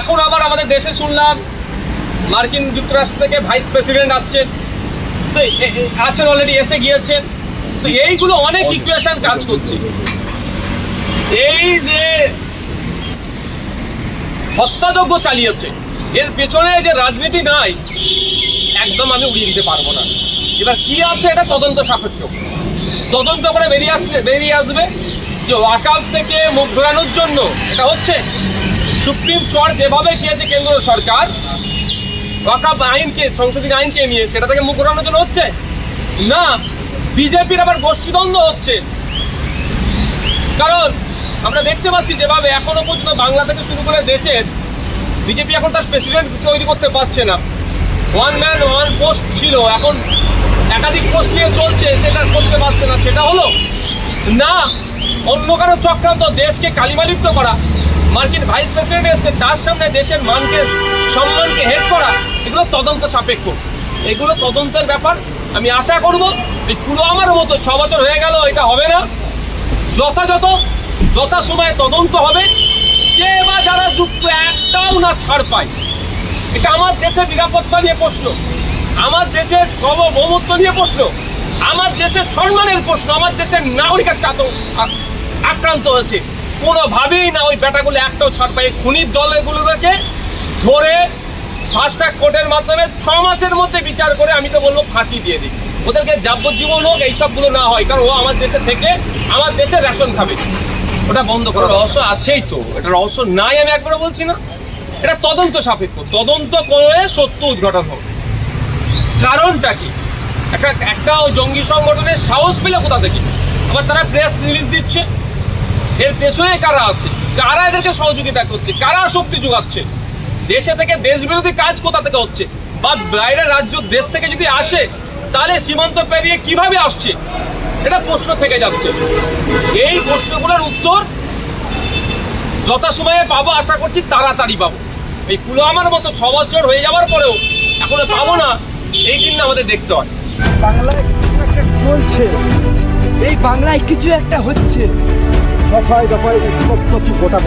এখন আবার আমাদের দেশে শুনলাম মার্কিন যুক্তরাষ্ট্র থেকে ভাইস প্রেসিডেন্ট আসছেন। তো আছেন অলরেডি এসে গিয়েছেন। তো এইগুলো অনেক ইকুয়েশন কাজ করছে। এই যে হত্যাযজ্ঞ চালিয়েছে, এর পেছনে যে রাজনীতি নাই, একদম আমি উড়িয়ে দিতে পারব না। এবার কি আছে এটা তদন্ত সাপেক্ষ। তদন্ত করে বেরিয়ে আসবে বেরিয়ে আসবে যে ওয়াকাফ থেকে মুখ ঘোরানোর জন্য এটা হচ্ছে? সুপ্রিম চর যেভাবে খেয়েছে কেন্দ্র সরকার ওয়াকাফ আইনকে সংশোধনী আইনকে নিয়ে, সেটা থেকে মুখ ঘোরানোর জন্য হচ্ছে? না, বিজেপির আবার গোষ্ঠীদ্বন্দ্ব হচ্ছে। কারণ, আমরা দেখতে পাচ্ছি যেভাবে এখনও পর্যন্ত বাংলা থেকে শুরু করে দেশের, বিজেপি এখন তার প্রেসিডেন্ট তৈরি করতে পারছে না। ওয়ান ম্যান ওয়ান পোস্ট ছিল, এখন একাধিক পোস্ট নিয়ে চলছে, সেটা করতে পারছে না। সেটা হলো, না, অন্য কারও চক্রান্ত দেশকে কালিমালিপ্ত করা। মার্কিন ভাইস প্রেসিডেন্ট এসছে, তার সামনে দেশের মানকে, সম্মানকে হেড করা, এগুলো তদন্ত সাপেক্ষ। এগুলো তদন্তের ব্যাপার। আমি আশা করব এই পুলওয়ামার মতো ছ বছর হয়ে গেল, এটা হবে না। যথাযথ যথা সময়ে তদন্ত হবে। যে বা যারা যুক্ত, একটাও না ছাড় পায়। এটা আমার দেশের নিরাপত্তা নিয়ে প্রশ্ন। আমার দেশের সার্বভৌমত্ব নিয়ে প্রশ্ন। আমার দেশের সম্মানের প্রশ্ন। আমার দেশের নাগরিক আক্রান্ত হয়েছে। কোনোভাবেই না ওই বেটাগুলো একটাও ছাড় পায় খুনির দলগুলোকে ধরে ফাস্ট ট্র্যাক কোর্টের মাধ্যমে ছ মাসের মধ্যে বিচার করে আমি তো বলব ফাঁসি দিয়ে দিই। ওদেরকে যাবজ্জীবন হোক এইসবগুলো না হয় কারণ ও আমার দেশে থেকে আমার দেশে রেশন খাবে। ওটা বন্ধ করা রহস্য আছেই তো এটা রহস্য নাই আমি একবারও বলছি না। এটা তদন্ত সাপেক্ষ তদন্ত করে সত্য উদ্ঘাটন হোক। কারণটা কি? একটা একটা জঙ্গি সংগঠনের সাহস পেলে কোথা থেকে? আবার তারা প্রেস রিলিজ দিচ্ছে। এর পেছনে কারা আছে? কারা এদেরকে সহযোগিতা করছে? কারা শক্তি যোগাচ্ছে? দেশে থেকে দেশ বিরোধী কাজ কোথা থেকে হচ্ছে? বা বাইরের রাজ্য দেশ থেকে যদি আসে, তাহলে সীমান্ত পেরিয়ে কীভাবে আসছে? এটা প্রশ্ন থেকে যাচ্ছে। এই প্রশ্নগুলোর উত্তর যথাসময়ে পাবো, আশা করছি তাড়াতাড়ি পাবো। এই পুলওয়ামার মতো ছ বছর হয়ে যাওয়ার পরেও এখনও পাবো না, এই দিন আমাদের দেখতে হয়। বাংলায় কিছু একটা চলছে। এই বাংলায় কিছু একটা হচ্ছে। দফায় দফায় উত্তপ্ত গোটা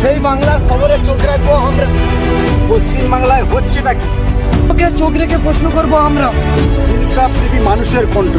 সেই বাংলার খবরে চোখ রাখব আমরা। পশ্চিম বাংলায় হচ্ছেটা কি? চোখ রেখে প্রশ্ন করব আমরা? প্রিবি মানুষের কণ্ঠ